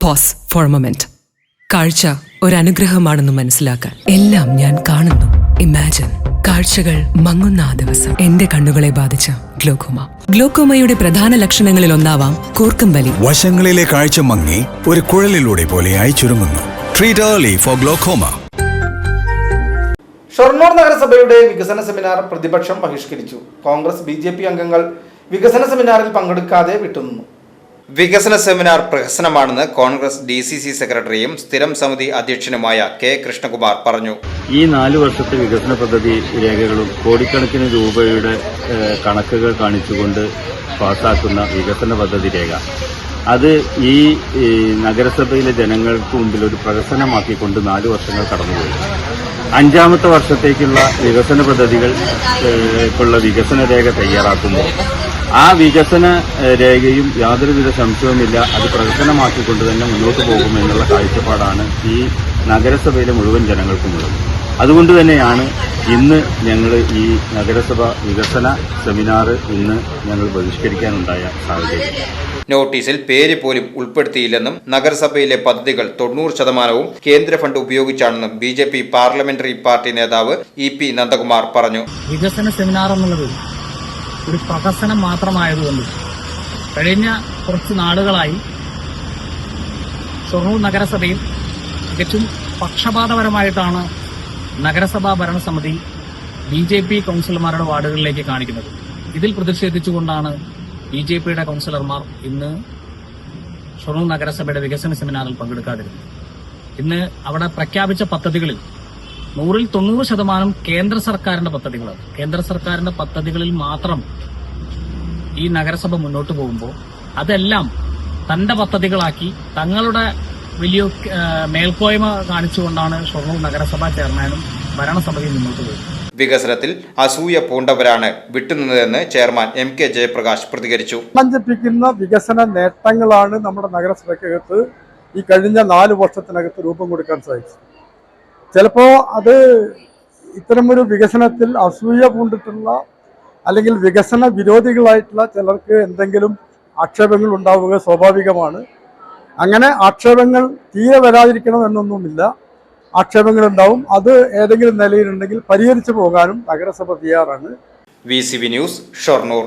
Pose four moment കാഴ്ച അനുഗ്രഹമാണെന്ന് മനസ്സിലാക്കാൻ എല്ലാം ഞാൻ കാണുന്നു. ഇമാജിൻ കാഴ്ചകൾ മങ്ങുന്ന ആ ദിവസം. എന്റെ കണ്ണുകളെ ബാധിച്ച ഗ്ലോക്കോമ. ഗ്ലോക്കോമയുടെ പ്രധാന ലക്ഷണങ്ങളിൽ ഒന്നാവാം കൂർക്കം വലി വശങ്ങളിലെ കാഴ്ച മങ്ങി ഒരു കുഴലിലൂടെ പോലെയായി ചുരുങ്ങുന്നു. Treat early for glaucoma Shoranur നഗരസഭയുടെ വികസന സെമിനാർ പ്രതിപക്ഷം ബഹിഷ്കരിച്ചു. കോൺഗ്രസ് ബി ജെ പി അംഗങ്ങൾ വികസന സെമിനാറിൽ പങ്കെടുക്കാതെ വിട്ടുനിന്നു. വികസന സെമിനാർ പ്രഹസനമാണെന്ന് കോൺഗ്രസ് ഡി സി സി സെക്രട്ടറിയും സ്ഥിരം സമിതി അധ്യക്ഷനുമായ കെ കൃഷ്ണകുമാർ പറഞ്ഞു. ഈ നാല് വർഷത്തെ വികസന പദ്ധതി രേഖകളും കോടിക്കണക്കിന് രൂപയുടെ കണക്കുകൾ കാണിച്ചുകൊണ്ട് പാസാക്കുന്ന വികസന പദ്ധതി രേഖ. അത് ഈ നഗരസഭയിലെ ജനങ്ങൾക്ക് മുമ്പിൽ ഒരു പ്രഹസനമാക്കിക്കൊണ്ട് നാല് വർഷങ്ങൾ കടന്നുപോയി. അഞ്ചാമത്തെ വർഷത്തേക്കുള്ള വികസന പദ്ധതികൾക്കുള്ള വികസന രേഖ തയ്യാറാക്കുമ്പോൾ ആ വികസന രേഖയും യാതൊരുവിധ സംശയവുമില്ല. അത് പ്രകടനമാക്കിക്കൊണ്ട് തന്നെ മുന്നോട്ട് പോകുമെന്നുള്ള കാഴ്ചപ്പാടാണ് ഈ നഗരസഭയിലെ മുഴുവൻ ജനങ്ങൾക്കുമുള്ളത്. അതുകൊണ്ട് തന്നെയാണ് ഇന്ന് ഞങ്ങൾ ഈ നഗരസഭ വികസന സെമിനാർ ഇന്ന് ഞങ്ങൾ ബഹിഷ്കരിക്കാനുണ്ടായ സാഹചര്യം. നോട്ടീസിൽ പേര് പോലും ഉൾപ്പെടുത്തിയില്ലെന്നും നഗരസഭയിലെ പദ്ധതികൾ തൊണ്ണൂറ് ശതമാനവും കേന്ദ്ര fund ഉപയോഗിച്ചാണെന്നും B J P parliamentary party നേതാവ് ഇ പി നന്ദകുമാർ പറഞ്ഞു. വികസന സെമിനാർ എന്നുള്ളത് ഒരു പ്രഹസനം മാത്രമായതുകൊണ്ട് കഴിഞ്ഞ കുറച്ച് നാളുകളായി ഷൊർണൂർ നഗരസഭയിൽ തികച്ചും പക്ഷപാതപരമായിട്ടാണ് നഗരസഭാ ഭരണസമിതി ബി ജെ പി കൗൺസിലർമാരുടെ വാർഡുകളിലേക്ക് കാണിക്കുന്നത്. ഇതിൽ പ്രതിഷേധിച്ചുകൊണ്ടാണ് ബി ജെ പിയുടെ കൗൺസിലർമാർ ഇന്ന് ഷൊർണൂർ നഗരസഭയുടെ വികസന സെമിനാറിൽ പങ്കെടുക്കാതിരുന്നത്. ഇന്ന് അവിടെ പ്രഖ്യാപിച്ച പദ്ധതികളിൽ നൂറിൽ തൊണ്ണൂറ് ശതമാനം കേന്ദ്ര സർക്കാരിന്റെ പദ്ധതികളാണ്. കേന്ദ്ര സർക്കാരിന്റെ പദ്ധതികളിൽ മാത്രം ഈ നഗരസഭ മുന്നോട്ട് പോകുമ്പോൾ അതെല്ലാം തന്റെ പദ്ധതികളാക്കി തങ്ങളുടെ വലിയ മേൽക്കോയ്മ കാണിച്ചുകൊണ്ടാണ് ഷൊർണൂർ നഗരസഭാ ചെയർമാനും ഭരണസമിതിയും മുന്നോട്ട് പോകുന്നത്. വികസനത്തിൽ അസൂയ പൂണ്ടവരാണ് വിട്ടുനിന്നതെന്ന് ചെയർമാൻ എം കെ ജയപ്രകാശ് പ്രതികരിച്ചു. സഞ്ചിപ്പിക്കുന്ന വികസന നേട്ടങ്ങളാണ് നമ്മുടെ നഗരസഭയ്ക്കകത്ത് ഈ കഴിഞ്ഞ നാല് വർഷത്തിനകത്ത് രൂപം കൊടുക്കാൻ സാധിച്ചത്. ചിലപ്പോൾ അത് ഇത്തരമൊരു വികസനത്തിൽ അസൂയ പൂണ്ടിട്ടുള്ള അല്ലെങ്കിൽ വികസന വിരോധികളായിട്ടുള്ള ചിലർക്ക് എന്തെങ്കിലും ആക്ഷേപങ്ങൾ ഉണ്ടാവുക സ്വാഭാവികമാണ്. അങ്ങനെ ആക്ഷേപങ്ങൾ തീരെ വരാതിരിക്കണം എന്നൊന്നുമില്ല ആക്ഷേപങ്ങൾ ഉണ്ടാവും അത് ഏതെങ്കിലും നിലയിലുണ്ടെങ്കിൽ പരിഹരിച്ചു പോകാനും നഗരസഭ തയ്യാറാണ്. V news Shoranur.